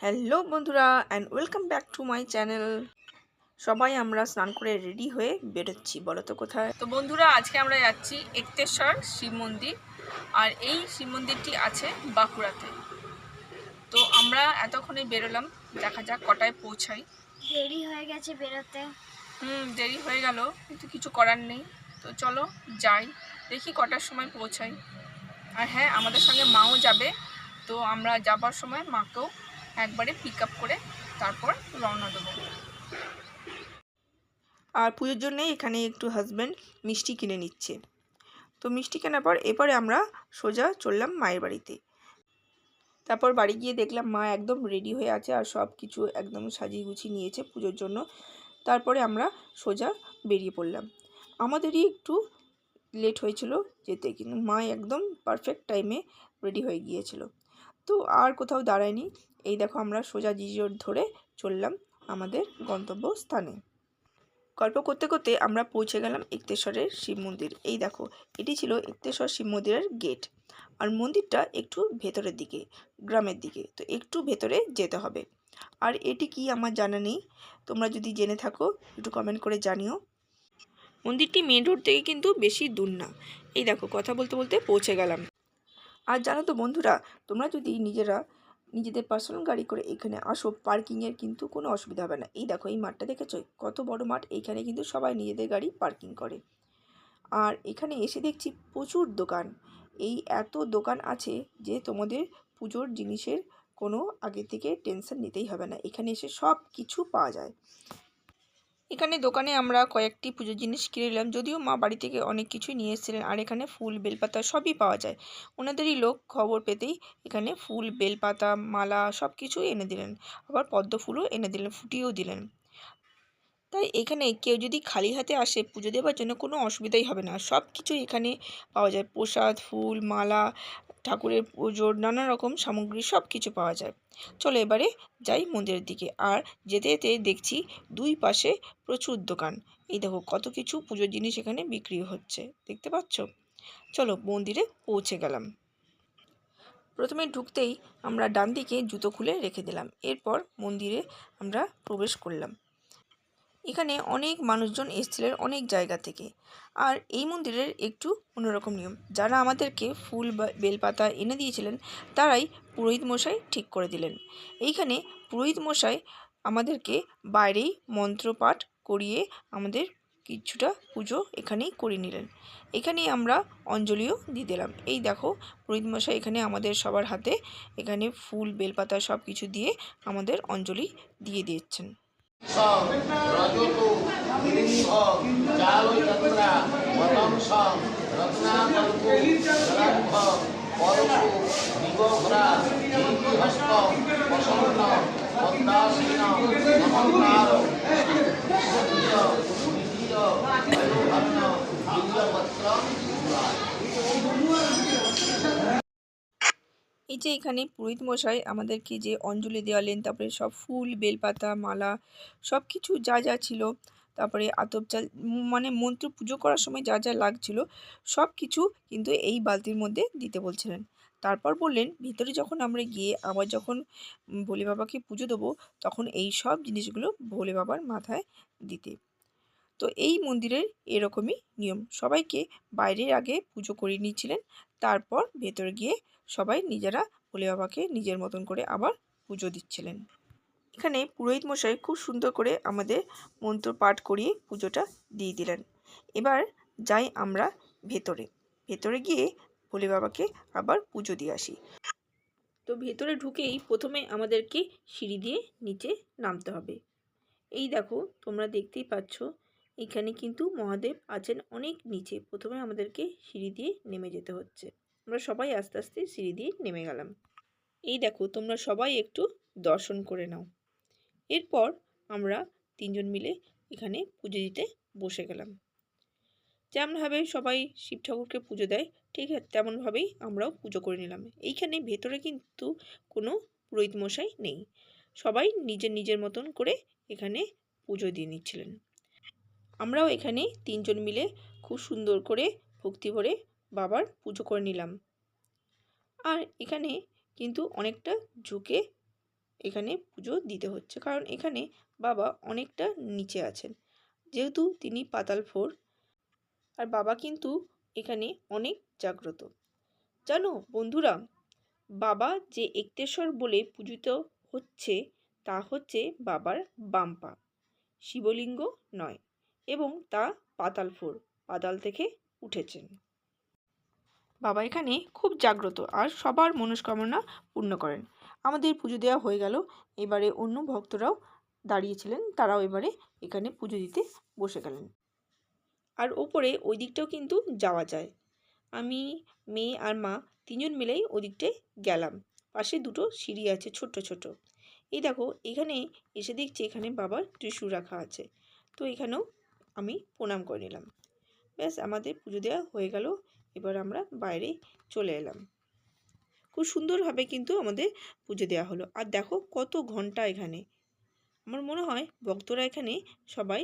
Hello বন্ধুরা and welcome back to my channel সবাই আমরা স্নান করে রেডি হয়ে বেরোচ্ছি বলো তো কোথায়? তো বন্ধুরা আজকে আমরা যাচ্ছি একতেশ্বর শিব মন্দির আর এই শিব মন্দিরটি আছে বাঁকুড়াতে। তো আমরা এতক্ষণে বেরোলাম দেখা যাক কটায় পৌঁছাই। দেরি হয়ে গেছে বেরোতে। হুম দেরি হয়ে গেল কিন্তু কিছু করার নেই। তো চলো যাই দেখি কটার সময় পৌঁছাই। আর হ্যাঁ আমাদের সঙ্গে মাও যাবে তো আমরা যাবার সময় মাকেও একবারে পিক আপ করে তারপর রওনা দেবো। আর পুজোর জন্যে এখানে একটু হাজব্যান্ড মিষ্টি কিনে নিচ্ছে। তো মিষ্টি কেনার পর এরপরে আমরা সোজা চললাম মায়ের বাড়িতে। তারপর বাড়ি গিয়ে দেখলাম মা একদম রেডি হয়ে আছে আর সব কিছু একদম সাজিয়ে গুছিয়ে নিয়েছে পুজোর জন্য। তারপরে আমরা সোজা বেরিয়ে পড়লাম। আমাদেরই একটু লেট হয়েছিল যেতে কিন্তু মা একদম পারফেক্ট টাইমে রেডি হয়ে গিয়েছিল। তো আর কোথাও দাঁড়ায়নি। এই দেখো আমরা সোজা জিজোর ধরে চললাম আমাদের গন্তব্য স্থানে গল্প করতে করতে আমরা পৌঁছে গেলাম একতেশ্বরের শিব মন্দির। এই দেখো, এটি ছিল একতেশ্বর শিব মন্দিরের গেট। আর মন্দিরটা একটু ভেতরের দিকে, গ্রামের দিকে, তো একটু ভেতরে যেতে হবে। আর এটি কি আমার জানা নেই, তোমরা যদি জেনে থাকো, একটু কমেন্ট করে জানিও। মন্দিরটি মেন রোড থেকে কিন্তু বেশি দূর না। এই দেখো, কথা বলতে বলতে পৌঁছে গেলাম। আর জানো তো বন্ধুরা, তোমরা যদি নিজেরা নিজেদের পার্সোনাল গাড়ি করে এখানে আসো। পার্কিংয়ের কিন্তু কোনো অসুবিধা হবে না। এই দেখো, এই মাঠটা দেখেছ? কত বড় মাঠ। এইখানে কিন্তু সবাই নিজেদের গাড়ি পার্কিং করে। আর এখানে এসে দেখছি প্রচুর দোকান। এই এত দোকান আছে যে তোমাদের পুজোর জিনিসের কোনো আগে থেকে টেনশন নিতেই হবে না। এখানে এসে সব কিছু পাওয়া যায়। এখানে দোকানে আমরা কয়েকটি পুজোর জিনিস কিনে নিলাম। যদিও মা বাড়ি থেকে অনেক কিছুই নিয়ে এসেছিলেন আর এখানে ফুল, বেলপাতা সবই পাওয়া যায়। ওনাদেরই লোক খবর পেতেই এখানে ফুল, বেলপাতা, মালা সব কিছুই এনে দিলেন। আবার পদ্ম ফুলও এনে দিলেন, ফুটিয়েও দিলেন। তাই এখানে কেউ যদি খালি হাতে আসে পুজো দেওয়ার জন্য কোনো অসুবিধাই হবে না। সব কিছুই এখানে পাওয়া যায়। প্রসাদ, ফুল, মালা ঠাকুরের পুজোর নানা রকম সামগ্রী সব কিছু পাওয়া যায়। চলো এবারে যাই মন্দিরের দিকে। আর যেতে যেতে দেখছি দুই পাশে প্রচুর দোকান। এই দেখো কত কিছু পুজোর জিনিস এখানে বিক্রি হচ্ছে। দেখতে পাচ্ছ? চলো মন্দিরে পৌঁছে গেলাম। প্রথমে ঢুকতেই আমরা ডান দিকে জুতো খুলে রেখে দিলাম। এরপর মন্দিরে আমরা প্রবেশ করলাম। এখানে অনেক মানুষজন এসেছিলেন অনেক জায়গা থেকে। আর এই মন্দিরের একটু অন্যরকম নিয়ম। যারা আমাদেরকে ফুল বা বেলপাতা এনে দিয়েছিলেন, তারাই পুরোহিত মশাই ঠিক করে দিলেন। এইখানে পুরোহিত মশাই আমাদেরকে বাইরেই মন্ত্রপাঠ করিয়ে আমাদের কিছুটা পুজো এখানেই করে নিলেন। এখানেই আমরা অঞ্জলিও দিয়ে দিলাম। এই দেখো, পুরোহিত মশাই এখানে আমাদের সবার হাতে এখানে ফুল, বেলপাতা সব কিছু দিয়ে আমাদের অঞ্জলি দিয়ে দিচ্ছেন সং রজতু হিরণ্য চালচন্দ্রা মতংসং রত্নাকল্পু জলাম্ভ পরশু দিগঘ্রা দীর্ঘহস্ত প্রসন্ন পদ্মাসীন সূর্য বিজয় বয়োভন্ন দিব্যবস্ত্রম এই যে এখানে পুরোহিত মশাই আমাদেরকে যে অঞ্জলি দেওয়ালেন, তারপরে সব ফুল, বেলপাতা, মালা সব কিছু যা যা ছিল, তারপরে আতপ চাল মানে মন্ত্র পুজো করার সময় যা যা লাগছিল সব কিছু কিন্তু এই বালতির মধ্যে দিতে বলছিলেন। তারপর বললেন, ভিতরে যখন আমরা গিয়ে আবার যখন ভোলে বাবাকে পুজো দেবো, তখন এই সব জিনিসগুলো ভোলে বাবার মাথায় দিতে। তো এই মন্দিরের এরকমই নিয়ম। সবাইকে বাইরের আগে পুজো করিয়ে নিয়েছিলেন তারপর ভেতরে গিয়ে সবাই নিজেরা ভোলে বাবাকে নিজের মতন করে আবার পুজো দিচ্ছিলেন। এখানে পুরোহিত মশাই খুব সুন্দর করে আমাদের মন্ত্র পাঠ করিয়ে পুজোটা দিয়ে দিলেন। এবার যাই আমরা ভেতরে। ভেতরে গিয়ে ভোলে বাবাকে আবার পুজো দিয়ে আসি। তো ভেতরে ঢুকেই প্রথমে আমাদেরকে সিঁড়ি দিয়ে নিচে নামতে হবে। এই দেখো, তোমরা দেখতেই পাচ্ছ এখানে কিন্তু মহাদেব আছেন অনেক নিচে। প্রথমে আমাদেরকে সিঁড়ি দিয়ে নেমে যেতে হচ্ছে। আমরা সবাই আস্তে আস্তে সিঁড়ি দিয়ে নেমে গেলাম। এই দেখো, তোমরা সবাই একটু দর্শন করে নাও। এরপর আমরা তিনজন মিলে এখানে পুজো দিতে বসে গেলাম। যেমনভাবে সবাই শিব ঠাকুরকে পুজো দেয়, ঠিক আছে তেমনভাবেই আমরাও পুজো করে নিলাম। এইখানে ভেতরে কিন্তু কোনো পুরোহিত মশাই নেই। সবাই নিজের নিজের মতন করে এখানে পুজো দিয়ে নিচ্ছিলেন। আমরাও এখানে তিনজন মিলে খুব সুন্দর করে ভক্তি ভরে বাবার পুজো করে নিলাম। আর এখানে কিন্তু অনেকটা ঝুঁকে এখানে পুজো দিতে হচ্ছে, কারণ এখানে বাবা অনেকটা নিচে আছেন। যেহেতু তিনি পাতাল ফোর, আর বাবা কিন্তু এখানে অনেক জাগ্রত। জানো বন্ধুরা, বাবা যে একতেশ্বর বলে পূজিত হচ্ছে তা হচ্ছে বাবার বাম্পা, শিবলিঙ্গ নয়। এবং তা পাতাল ফোর পাতাল থেকে উঠেছেন। বাবা এখানে খুব জাগ্রত আর সবার মনস্কামনা পূর্ণ করেন। আমাদের পুজো দেওয়া হয়ে গেল। এবারে অন্য ভক্তরাও দাঁড়িয়েছিলেন, তারাও এবারে এখানে পুজো দিতে বসে গেলেন। আর ওপরে ওই দিকটাও কিন্তু যাওয়া যায়। আমি, মেয়ে আর মা তিনজন মিলেই ওদিকটায় গেলাম। পাশে দুটো সিঁড়ি আছে ছোট্ট ছোট এই দেখো, এখানে এসে দেখছি এখানে বাবার ত্রিশূল রাখা আছে। তো এখানেও আমি প্রণাম করে নিলাম। ব্যাস, আমাদের পুজো দেওয়া হয়ে গেল। এবার আমরা বাইরে চলে এলাম। খুব সুন্দরভাবে কিন্তু আমাদের পুজো দেওয়া হলো। আর দেখো কত ঘণ্টা এখানে। আমার মনে হয় ভক্তরা এখানে সবাই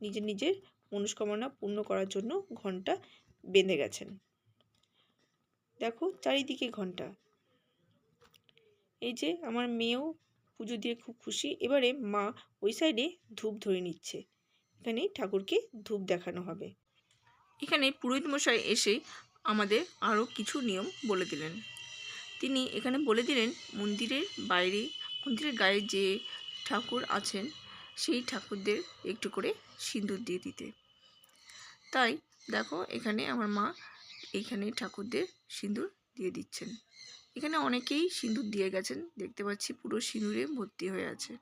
নিজের নিজের মনস্কামনা পূর্ণ করার জন্য ঘণ্টা বেঁধে গেছেন। দেখো চারিদিকে ঘণ্টা। এই যে আমার মেয়েও পুজো দিয়ে খুব খুশি। এবারে মা ওই সাইডে ধূপ ধরে নিচ্ছে। এখানে ঠাকুরকে ধূপ দেখানো হবে। এখানে পুরোহিত মশাই এসে আমাদের আরও কিছু নিয়ম বলে দিলেন। তিনি এখানে বলে দিলেন, মন্দিরের বাইরে, মন্দিরের গায়ে যে ঠাকুর আছেন, সেই ঠাকুরদের একটু করে সিঁদুর দিয়ে দিতে। তাই দেখো, এখানে আমার মা এইখানে ঠাকুরদের সিঁদুর দিয়ে দিচ্ছেন। এখানে অনেকেই সিঁদুর দিয়ে গেছেন, দেখতে পাচ্ছি পুরো সিঁদুরে ভর্তি হয়ে আছে।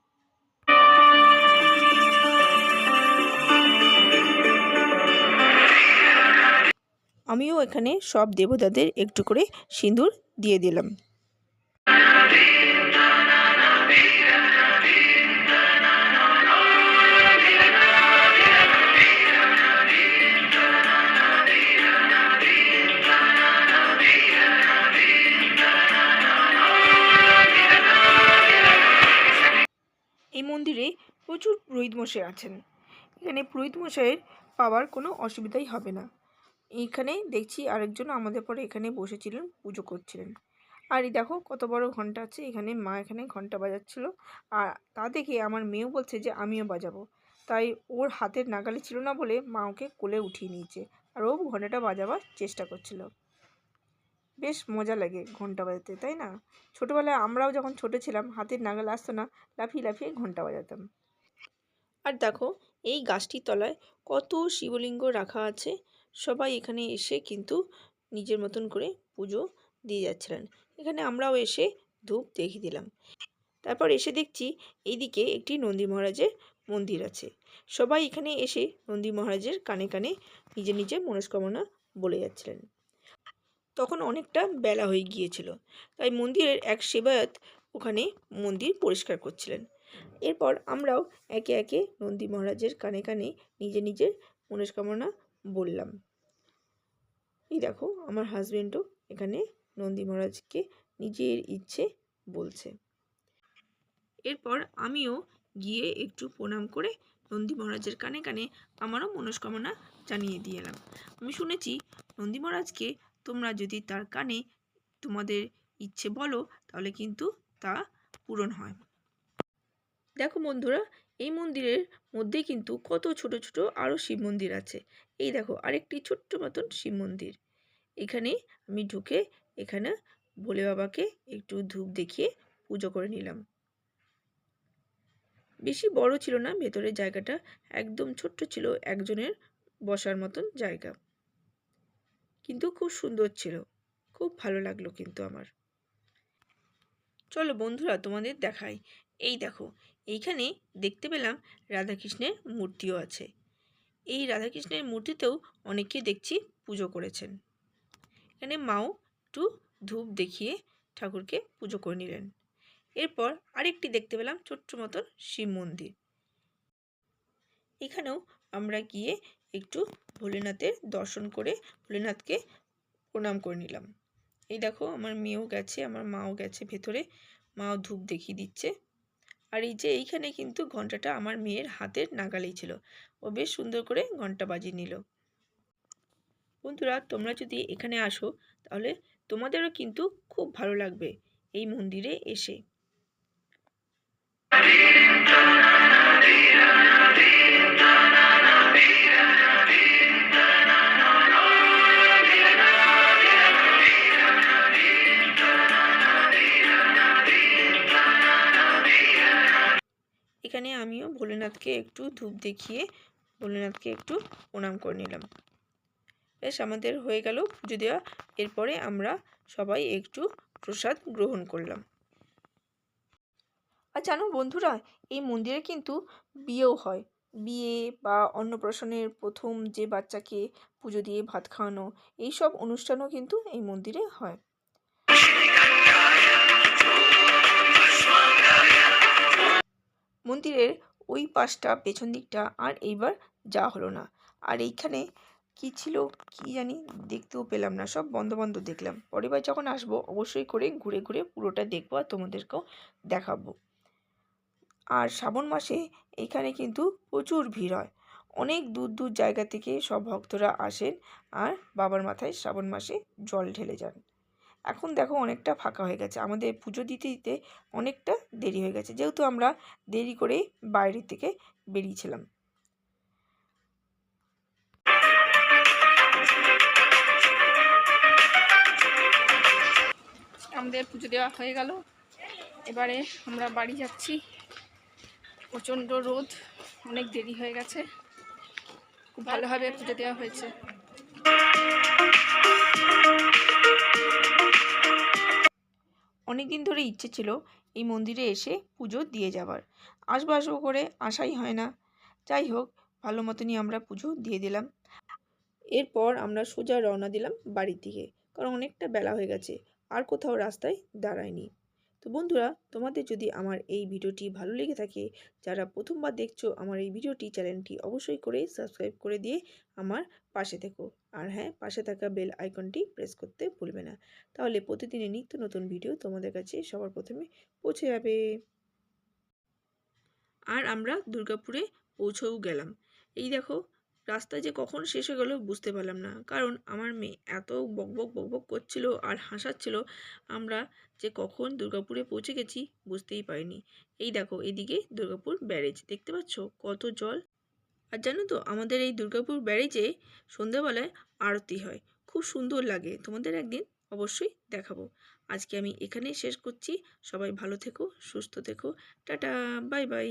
আমিও এখানে সব দেবতাদের একটু করে সিঁদুর দিয়ে দিলাম। এই মন্দিরে প্রচুর পুরোহিত মশাই আছেন। এখানে পুরোহিত মশাইয়ের পাওয়ার কোনো অসুবিধাই হবে না। এইখানে দেখছি আরেকজন আমাদের পরে এখানে বসেছিলেন, পুজো করছিলেন। আর এই দেখো কত বড় ঘণ্টা আছে, এখানে মা এখানে ঘণ্টা বাজাচ্ছিল। আর তা দেখে আমার মেয়েও বলছে যে আমিও বাজাবো। তাই ওর হাতের নাগালে ছিল না বলে মা ওকে কোলে উঠিয়ে নিয়েছে। আর ও ঘন্টাটা বাজাবার চেষ্টা করছিল। বেশ মজা লাগে ঘণ্টা বাজাতে, তাই না? ছোটোবেলায় আমরাও যখন ছোটো ছিলাম, হাতের নাগাল আসতো না, লাফিয়ে লাফিয়ে ঘণ্টা বাজাতাম। আর দেখো এই গাছটির তলায় কত শিবলিঙ্গ রাখা আছে সবাই এখানে এসে কিন্তু নিজের মতন করে পুজো দিয়ে যাচ্ছিলেন। এখানে আমরাও এসে ধূপ দেখিয়ে দিলাম। তারপর এসে দেখছি এইদিকে একটি নন্দী মহারাজের মন্দির আছে। সবাই এখানে এসে নন্দী মহারাজের কানে কানে নিজের নিজের মনস্কামনা বলে যাচ্ছিলেন। তখন অনেকটা বেলা হয়ে গিয়েছিল, তাই মন্দিরের এক সেবায়ত ওখানে মন্দির পরিষ্কার করছিলেন। এরপর আমরাও একে একে নন্দী মহারাজের কানে কানে নিজের নিজের মনস্কামনা বললাম। এই দেখো, আমার হাজবেন্ডও এখানে নন্দী মহারাজকে নিজের ইচ্ছে বলছে। এরপর আমিও গিয়ে একটু প্রণাম করে নন্দী মহারাজের কানে কানে আমারও মনস্কামনা জানিয়ে দিয়ে এলাম। আমি শুনেছি, নন্দী মহারাজকে তোমরা যদি তার কানে তোমাদের ইচ্ছে বলো, তাহলে কিন্তু তা পূরণ হয়। দেখো বন্ধুরা এই মন্দিরের মধ্যে কিন্তু কত ছোট ছোট আরও শিব মন্দির আছে। এই দেখো, আরেকটি ছোট্ট মতন শিব মন্দির। এখানে আমি ঢুকে এখানে ভোলে বাবাকে একটু ধূপ দেখিয়ে পুজো করে নিলাম। বেশি বড় ছিল না, ভেতরের জায়গাটা একদম ছোট্ট ছিল, একজনের বসার মতন জায়গা। কিন্তু খুব সুন্দর ছিল, খুব ভালো লাগল কিন্তু আমার। চলো বন্ধুরা, তোমাদের দেখাই। এই দেখো এইখানে দেখতে পেলাম রাধাকৃষ্ণের মূর্তিও আছে। এই রাধাকৃষ্ণের মূর্তিতেও অনেকে দেখছি পুজো করেছেন। এখানে মাও একটু ধূপ দেখিয়ে ঠাকুরকে পুজো করে নিলেন। এরপর আরেকটি দেখতে পেলাম ছোট্ট মতন শিব মন্দির। এখানেও আমরা গিয়ে একটু ভোলেনাথের দর্শন করে ভোলেনাথকে প্রণাম করে নিলাম। এই দেখো, আমার মেয়েও গেছে, আমার মাও গেছে ভেতরে। মাও ধূপ দেখিয়ে দিচ্ছে। আর এই যে এইখানে কিন্তু ঘন্টাটা আমার মেয়ের হাতের নাগালেই ছিল। ও বেশ সুন্দর করে ঘণ্টা বাজিয়ে নিল। বন্ধুরা, তোমরা যদি এখানে আসো, তাহলে তোমাদেরও কিন্তু খুব ভালো লাগবে এই মন্দিরে এসে। একটু ধূপ দেখিয়ে ভোলেনাথকে একটু প্রণাম করে নিলাম। বেশ, আমাদের হয়ে গেল পুজো দেওয়া এরপরে আমরা সবাই একটু প্রসাদ গ্রহণ করলাম। আর জানো বন্ধুরা, এই মন্দিরে কিন্তু বিয়েও হয়। বিয়ে বা অন্নপ্রাশনের প্রথম যে বাচ্চাকে পুজো দিয়ে ভাত খাওয়ানো এই সব অনুষ্ঠানও কিন্তু এই মন্দিরে হয়। মন্দিরের ওই পাশটা, পেছন দিকটা আর এইবার যাওয়া হলো না। আর এইখানে কি ছিল কি জানি দেখতেও পেলাম না, সব বন্ধ বন্ধ দেখলাম। পরের বার যখন আসব অবশ্যই করে ঘুরে ঘুরে পুরোটা দেখব আর তোমাদেরকেও দেখাবো। আর শ্রাবণ মাসে এখানে কিন্তু প্রচুর ভিড় হয়। অনেক দূর দূর জায়গা থেকে সব ভক্তরা আসেন আর বাবার মাথায় শ্রাবণ মাসে জল ঢেলে যান। এখন দেখো অনেকটা ফাঁকা হয়ে গেছে। আমাদের পুজো দিতে দিতে অনেকটা দেরি হয়ে গেছে। যেহেতু আমরা দেরি করে বাইরে থেকে বেরিয়েছিলাম। আমাদের পুজো দেওয়া হয়ে গেল। এবারে আমরা বাড়ি যাচ্ছি। প্রচণ্ড রোদ, অনেক দেরি হয়ে গেছে। খুব ভালোভাবে পুজো দেওয়া হয়েছে। অনেক দিন ধরে ইচ্ছে ছিল এই মন্দিরে এসে পুজো দিয়ে যাবার। আসব আসব করে আসাই হয় না। যাই হোক, ভালো মতনই আমরা পুজো দিয়ে দিলাম। এরপর আমরা সোজা রওনা দিলাম বাড়ির দিকে, কারণ অনেকটা বেলা হয়ে গেছে। আর কোথাও রাস্তায় দাঁড়ায়নি তো বন্ধুরা, তোমাদের যদি আমার এই ভিডিওটি ভালো লেগে থাকে, যারা প্রথমবার দেখছ, আমার এই ভিডিওটি চ্যানেলটি অবশ্যই করে সাবস্ক্রাইব করে দিয়ে আমার পাশে থেকো। আর হ্যাঁ পাশে থাকা বেল আইকনটি প্রেস করতে ভুলবে না। তাহলে প্রতিদিনের নিত্য নতুন ভিডিও তোমাদের কাছে সবার প্রথমে পৌঁছে যাবে। আর আমরা দুর্গাপুরে পৌঁছেও গেলাম। এই দেখো রাস্তা যে কখন শেষ হয়ে গেল বুঝতে পারলাম না। কারণ আমার মেয়ে এত বকবক বকবক করছিল আর হাসাচ্ছিল, আমরা যে কখন দুর্গাপুরে পৌঁছে গেছি বুঝতেই পারিনি। এই দেখো এদিকে দুর্গাপুর ব্যারেজ, দেখতে পাচ্ছ কত জল? আর জানো তো আমাদের এই দুর্গাপুর ব্যারেজে সন্ধ্যাবেলায় আরতি হয়, খুব সুন্দর লাগে, তোমাদের একদিন অবশ্যই দেখাবো। আজকে আমি এখানেই শেষ করছি, সবাই ভালো থেকো, সুস্থ থেকো, টাটা, বাই বাই।